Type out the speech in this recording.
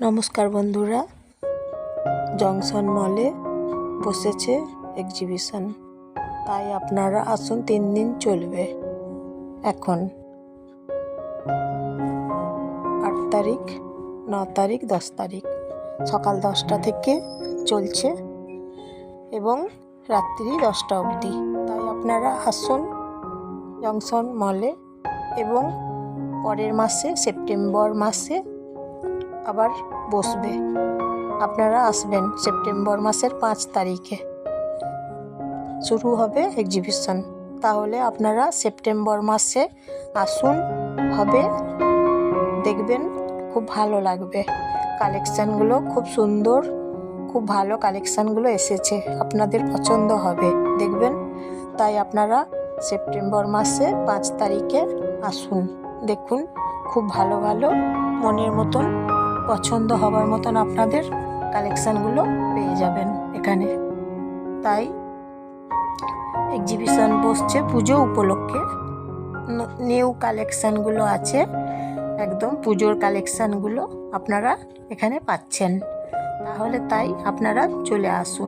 নমস্কার বন্ধুরা। জংশন মলে বসেছে এক্সিবিশন তাই আপনারা আসুন তিন দিন চলবে। এখন আট তারিখ, ন তারিখ, দশ তারিখ। সকাল দশটা থেকে চলছে এবং রাত্রি দশটা অবধি। তাই আপনারা আসুন জংশন মলে এবং পরের মাসে, সেপ্টেম্বর মাসে আবার বসবে। আপনারা আসবেন সেপ্টেম্বর মাসের পাঁচ তারিখে। শুরু হবে এক্সিবিশন তাহলে আপনারা সেপ্টেম্বর মাসে আসুন, হবে। দেখবেন খুব ভালো লাগবে। কালেকশানগুলো খুব সুন্দর, খুব ভালো কালেকশানগুলো এসেছে। আপনাদের পছন্দ হবে, দেখবেন। তাই আপনারা সেপ্টেম্বর মাসে পাঁচ তারিখে আসুন। দেখুন, খুব ভালো ভালো মনের মতন পছন্দ হবার মতন আপনাদের কালেকশানগুলো পেয়ে যাবেন এখানে। তাই এক্সিবিশন বসছে পুজো উপলক্ষে। নিউ কালেকশানগুলো আছে। একদম পুজোর কালেকশানগুলো আপনারা এখানে পাচ্ছেন। তাহলে তাই আপনারা চলে আসুন।